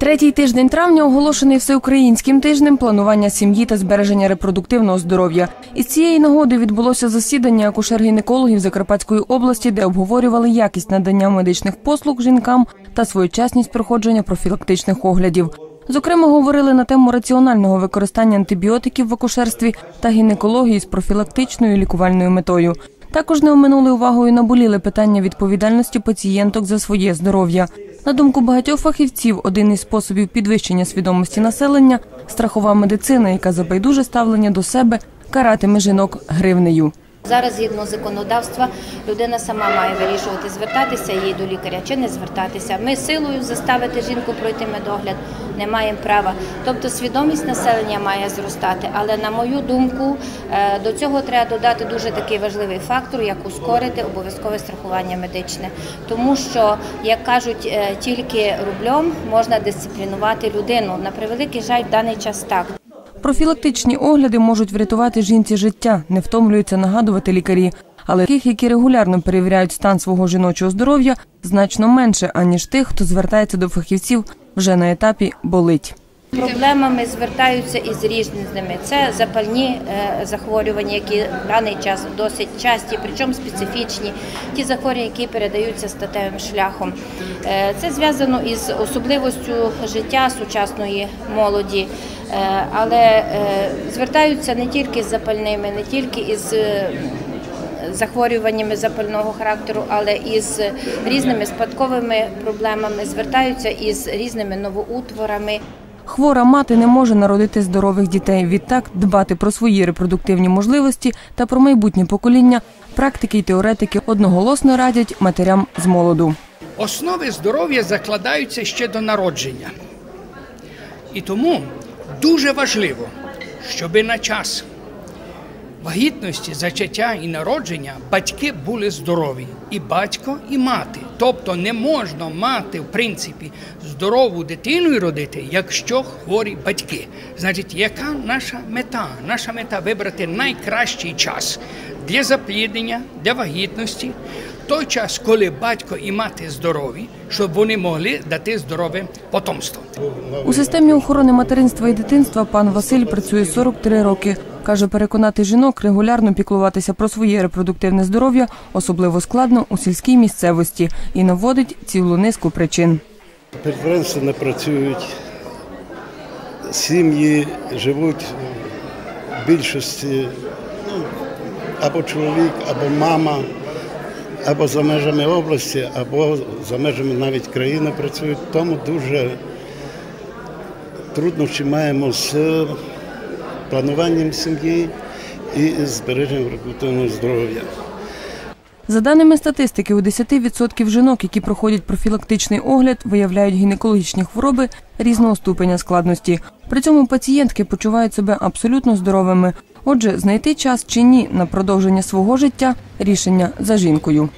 Третій тиждень травня оголошений всеукраїнським тижнем планування сім'ї та збереження репродуктивного здоров'я. Із цієї нагоди відбулося засідання акушер-гінекологів Закарпатської області, де обговорювали якість надання медичних послуг жінкам та своєчасність проходження профілактичних оглядів. Зокрема, говорили на тему раціонального використання антибіотиків в акушерстві та гінекології з профілактичною лікувальною метою. Також не оминули увагою наболіли питання відповідальності пацієнток за своє здоров'я. На думку багатьох фахівців, один із способів підвищення свідомості населення страхова медицина, яка за байдуже ставлення до себе каратиме жінок гривнею. Зараз, згідно законодавства, людина сама має вирішувати, звертатися їй до лікаря чи не звертатися. Ми силою заставити жінку пройти медогляд не маємо права. Тобто свідомість населення має зростати. Але на мою думку, е, до цього треба додати дуже такий важливий фактор, як ускорити обов'язкове страхування медичне. Тому що, як кажуть, е, тільки рублем можна дисциплінувати людину. На превеликий жаль, в даний час так. Профілактичні огляди можуть врятувати жінці життя, не втомлюються нагадувати лікарі. Але тих, які регулярно перевіряють стан свого жіночого здоров'я, значно менше, аніж тих, хто звертається до фахівців вже на етапі болить. Проблемами звертаються із різними. Це запальні е, захворювання, які в даний час досить часті, причому специфічні. Ті захворювання, які передаються статевим шляхом. Е, Це зв'язано із особливостю життя сучасної молоді. Е, Але звертаються не тільки з запальними, не тільки із захворюваннями запального характеру, але і з різними спадковими проблемами, звертаються із різними новоутворами. Хвора мати не може народити здорових дітей. Відтак дбати про свої репродуктивні можливості та про майбутнє покоління практики й теоретики одноголосно радять матерям з молоду. Основи здоров'я закладаються ще до народження. І тому дуже важливо, щоб на час вагітності, зачаття і народження батьки були здорові. І батько, і мати. Тобто не можна мати, в принципі, здорову дитину і родити, якщо хворі батьки. Значить, яка наша мета? Наша мета вибрати найкращий час для запліднення, для вагітності, той час, коли батько і мати здорові, щоб вони могли дати здорове потомство. У системі охорони материнства і дитинства пан Василь працює 43 роки. Каже, переконати жінок регулярно піклуватися про своє репродуктивне здоров'я особливо складно у сільській місцевості і наводить цілу низку причин. Підприємства не працюють, сім'ї живуть в більшості ну, або чоловік, або мама, або за межами області, або за межами навіть країни працюють. Тому дуже труднощі маємо з плануванням сім'ї і збереженням репродуктивного здоров'я. За даними статистики, у 10% жінок, які проходять профілактичний огляд, виявляють гінекологічні хвороби різного ступеня складності. При цьому пацієнтки почувають себе абсолютно здоровими. Отже, знайти час чи ні на продовження свого життя рішення за жінкою.